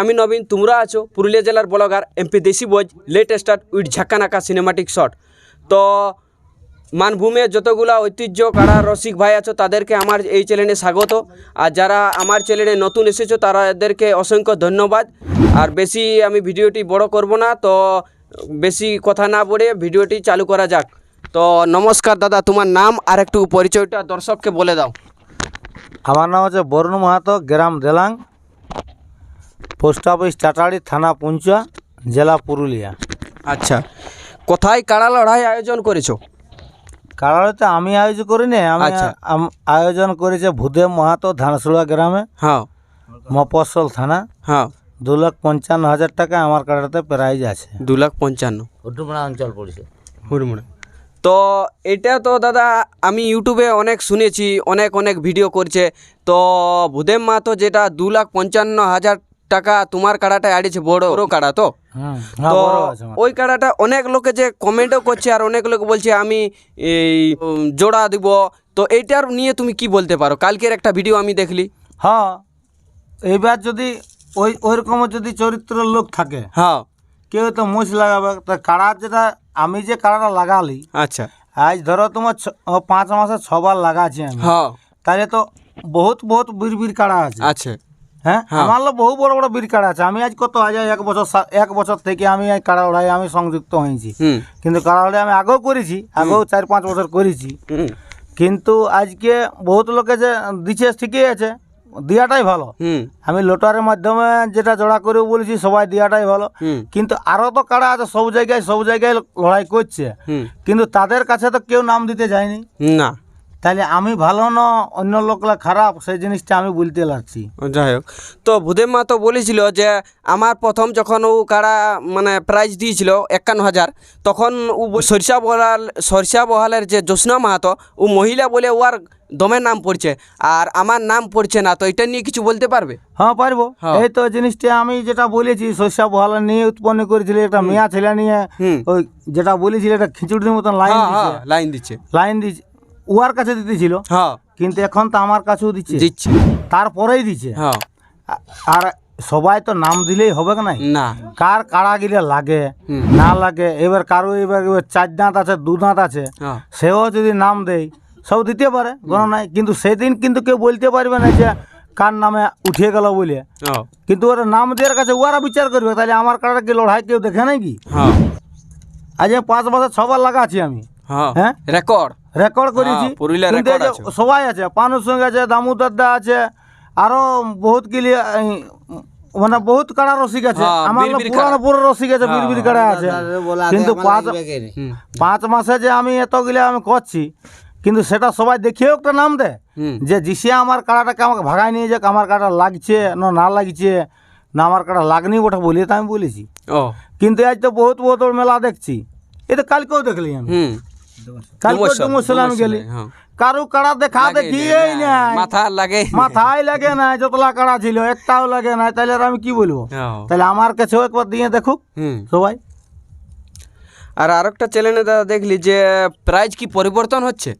আমি নবীন, তোমরা আছো পুরুলিয়া জেলার ব্লগার এমপি দেশি বজ লেটেস্ট উইথ ঝাক্কানাকা সিনেমাটিক শট তো মানভূমে যতগুলা ঐতিহ্য, কারা রসিক ভাই আছো, তাদেরকে আমার এই চ্যানেলে স্বাগত। আর যারা আমার চ্যানেলে নতুন এসেছ তাদেরকে অসংখ্য ধন্যবাদ। আর বেশি আমি ভিডিওটি বড় করব না, তো বেশি কথা না বলে ভিডিওটি চালু করা যাক। তো নমস্কার দাদা, তোমার নাম আর একটু পরিচয়টা দর্শককে বলে দাও। আমার নাম হচ্ছে বরুণ মাহাতো, গ্রাম দেলাং। পোস্ট অফিস চাটাড়ি থানা পুঞ্চা জেলা পুরুলিয়া। আচ্ছা। কোথায় কাড়া লড়াই আয়োজন করেছ? কারাড়িতে আমি আয়োজন করিনি আমি আচ্ছা। আম- আয়োজন করেছে ভূদেব মাহাতো ধানসুড়া গ্রামে। হ্যাঁ। মফস্বল থানা। হ্যাঁ। দু লাখ পঞ্চান্ন হাজার টাকা আমার কাড়াতে প্রাইজ আছে। দু লাখ পঞ্চান্ন। উডুমড়া অঞ্চল পড়ছে। হুড়মুড়ে তো এটা তো দাদা আমি ইউটিউবে অনেক শুনেছি অনেক অনেক ভিডিও করছে। তো ভূদেব মাহাতো যেটা দু লাখ পঞ্চান্ন হাজার টাকা তোমার কাড়াটা আড়িছে বড় বড় কাড়া তো। হ্যাঁ, তো আছে আমার। ওই কাড়াটা অনেক লোকে যে কমেন্টও করছে আর অনেক লোক বলছে আমি এই জোড়া দিব। তো এইটার নিয়ে তুমি কি বলতে পারো? কালকের একটা ভিডিও আমি দেখলি। হ্যাঁ এইবার যদি ওই ওইরকম যদি চরিত্রের লোক থাকে হ্যাঁ। কেউ তো মুছ লাগাবে। তা কাড়া যেটা আমি যে কাড়াটা লাগালি আচ্ছা। আজ ধরো তোমার পাঁচ মাসে ছবার লাগাছি আমি। হ্যাঁ। তাহলে তো বহুত বহুত বীর বীর কাড়া আছে। আছে হ্যাঁ? হ্যাঁ। আমার লোক বহু বড় বড় বীর কাড়া আছে। আমি আজ কত আজ এক বছর এক বছর থেকে আমি এই কাড়া ওড়াই আমি সংযুক্ত হয়েছি। কিন্তু কাড়া ওড়াই আমি আগেও করেছি আগেও চার পাঁচ বছর করেছি। কিন্তু আজকে বহুত লোকে যে দিচ্ছে ঠিকই আছে দেওয়াটাই ভালো। আমি লোটারের মাধ্যমে যেটা জোড়া করে বলেছি সবাই দেওয়াটাই ভালো। কিন্তু আরও তো কাড়া আছে সব জায়গায় সব জায়গায় লড়াই করছে। কিন্তু তাদের কাছে তো কেউ নাম দিতে যায়নি। না। তাহলে আমি ভালো না অন্য লোকলা খারাপ সেই জিনিসটা আমি বলতে লাগছি যাই হোক। তো ভূদেব মা তো বলেছিল যে আমার প্রথম যখন ও কারা মানে প্রাইজ দিয়েছিল একান্ন হাজার তখন ও সরিষা বহাল সরিষা বহালের যে জ্যোৎস্না মাহাতো ও মহিলা বলে ওর দমের নাম পড়ছে আর আমার নাম পড়ছে না তো এটা নিয়ে কিছু বলতে পারবে? হ্যাঁ পারব। হ্যাঁ। এই তো জিনিসটা আমি যেটা বলেছি শস্য বহালা নিয়ে উৎপন্ন করেছিল একটা মেয়া ছেলে নিয়ে ওই যেটা বলেছিল একটা খিচুড়ির মতন লাইন হ্যাঁ দিচ্ছে হ্যাঁ লাইন দিচ্ছে। লাইন দিচ্ছে উয়ার কাছে দিতেছিল। হ্যাঁ। কিন্তু এখন তো আমার কাছেও দিচ্ছে। দিচ্ছে। তারপরেই দিচ্ছে। হ্যাঁ। আর সবাই তো নাম দিলেই হবে না না। কার কাড়া গিলে লাগে না লাগে এবার কারও এবার চার দাঁত আছে দু দাঁত আছে হ্যাঁ। সেও যদি নাম দেয় সব দিতে পারে কোনো নাই। কিন্তু সেদিন কিন্তু কেউ বলতে পারবে না যে কার নামে উঠিয়ে গেল বলে। হ্যাঁ। কিন্তু ওরা নাম দেওয়ার কাছে ওরা বিচার করবে তাহলে আমার কাড়া কি লড়াই কেউ দেখে নাকি হ্যাঁ। আজ পাঁচ বছর ছবার লাগাচ্ছি আমি। হ্যাঁ? রেকর্ড রেকর্ড করেছি। হ্যাঁ, আছে। সবাই আছে পানুর সঙ্গে আছে দামোদর দা আছে আরও বহুত গিলি মানে বহুত কাড়া রসিক আছে। হ্যাঁ, আমার পুরানো পুরো রসিক আছে বীর বীর কাড়া আছে। কিন্তু পাঁচ পাঁচ মাসে যে আমি এতগুলো আমি করছি কিন্তু সেটা সবাই দেখিয়েও একটা নাম দেয় হুম। যে জিসে আমার কাড়াটাকে আমাকে ভাগায় নিয়ে যাক আমার কাড়া লাগছে না না লাগছে না আমার কাড়া লাগনি ওটা বলে তো আমি বলেছি। কিন্তু আজ তো বহুত বহুত মেলা দেখছি। এ তো কালকেও দেখলি আমি। কালকে গেলি। হ্যাঁ। কারু কাড়া দেখা দেখি এই নাই। মাথা লাগে। মাথায় লাগে না যতলা কাড়া ছিল একটাও লাগে না তাহলে আর আমি কি বলব? হ্যাঁ। তাহলে আমার কাছেও একবার দিয়ে দেখুক হুম। সবাই। আর আরেকটা চ্যানেলে দাদা দেখলি যে প্রাইজ কি পরিবর্তন হচ্ছে?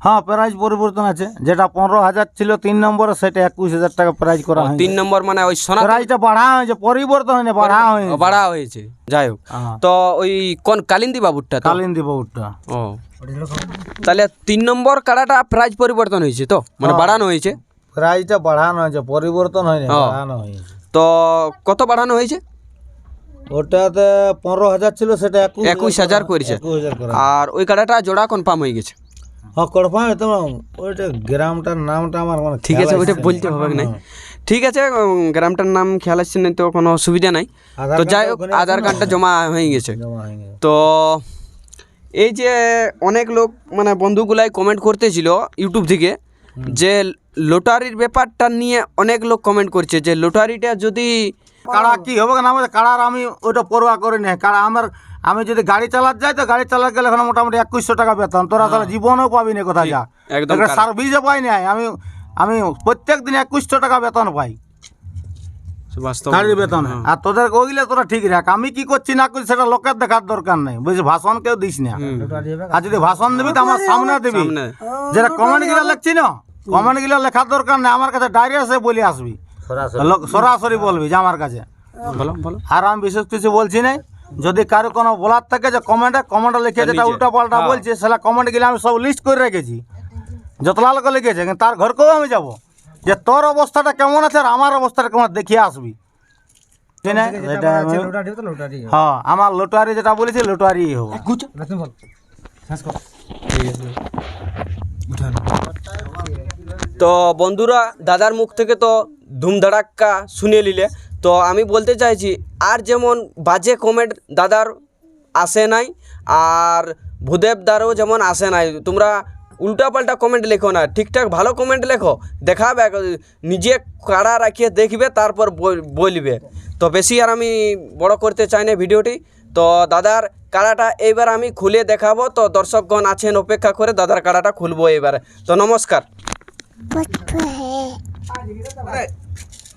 হ্যাঁ প্রাইজ পরিবর্তন আছে। যেটা পনেরো হাজার ছিল তিন নম্বরে সেটা একুশ হাজার টাকা প্রাইজ করা হয়েছে। তিন নম্বর মানে ওই সোনা প্রাইজটা বাড়া হয়েছে পরিবর্তন হয়নি বাড়া হয়েছে। বাড়া হয়েছে। যাই হোক। হ্যাঁ, তো ওই কোন কালিন্দি বাবুরটা কালিন্দি বাবুরটা। ও। তাহলে তিন নম্বর কাড়াটা প্রাইজ পরিবর্তন হয়েছে তো? মানে হ্যাঁ। বাড়ানো হয়েছে? প্রাইজটা বাড়ানো হয়েছে পরিবর্তন হয়নি হ্যাঁ। বাড়ানো হয়েছে। তো কত বাড়ানো হয়েছে? ওটাতে পনেরো হাজার ছিল সেটা একুশ হাজার করেছে। আর ওই কাড়াটা জোড়া কনফার্ম হয়ে গেছে। হ্যাঁ তোমার ওইটা গ্রামটার নামটা আমার মানে ঠিক আছে ওইটা বলতে হবে না ঠিক আছে গ্রামটার নাম খেয়াল আসছে না তো কোনো অসুবিধা নাই। তো যাই হোক আধার কার্ডটা জমা হয়ে গেছে। তো এই যে অনেক লোক মানে বন্ধুগুলাই কমেন্ট করতেছিল ইউটিউব থেকে যে লটারির ব্যাপারটা নিয়ে অনেক লোক কমেন্ট করছে যে লটারিটা যদি কাড়া কি হবে? না কাড়ার আমি ওইটা পরোয়া করি না কারণ আমার আমি যদি গাড়ি চালাত যাই তো গাড়ি চালাতে গেলে এখন মোটামুটি একুশশো টাকা বেতন। তোরা তাহলে জীবনেও পাবি না কোথায় যা। একদম একটা সার্ভিসও পাই নাই আমি আমি প্রত্যেক দিন একুশশো টাকা বেতন পাই। বাস্তব। গাড়ির বেতনে। আর তোদের ওইগুলো তোরা ঠিক রাখ। আমি কি করছি না করছি সেটা লোকের দেখার দরকার নেই। বুঝলি ভাষণ কেউ দিস না। আর যদি ভাষণ দিবি তো আমার সামনে দিবি। যেটা কমেন্টগুলো লিখছি না কমেন্টগুলো লেখার দরকার নেই। আমার কাছে ডাইরেক্ট এসে বলে আসবি। লোক- সরাসরি বলবি যে আমার কাছে। বলো বলো। আর আমি বিশেষ কিছু বলছি না যদি কারও কোনো বলার থাকে যে কমেন্টে কমেন্টে লিখে যেটা। উল্টা পাল্টা হ্যাঁ। বলছে সেটা কমেন্ট গেলে আমি সব লিস্ট করে রেখেছি। যতলা লোক লিখেছে কিন্তু তার ঘরকেও আমি যাব। যে তোর অবস্থাটা কেমন আছে আর আমার অবস্থাটা কেমন দেখিয়ে আসবি। কি না এটা হ্যাঁ আমার লোটারি যেটা বলেছি লোটারি হব। তো বন্ধুরা দাদার মুখ থেকে তো ধুমধাড়াক্কা শুনে নিলে। তো আমি বলতে চাইছি আর যেমন বাজে কমেন্ট দাদার আসে নাই আর ভূদেব দারও যেমন আসে নাই তোমরা উল্টাপাল্টা কমেন্ট লেখো না ঠিকঠাক ভালো কমেন্ট লেখো দেখাবে নিজে কাড়া রাখিয়ে দেখবে তারপর বল- বলবে। তো বেশি আর আমি বড় করতে চাই না ভিডিওটি। তো দাদার কাড়াটা এইবার আমি খুলে দেখাবো তো দর্শকগণ আছেন অপেক্ষা করে দাদার কাড়াটা খুলবো এবারে তো নমস্কার।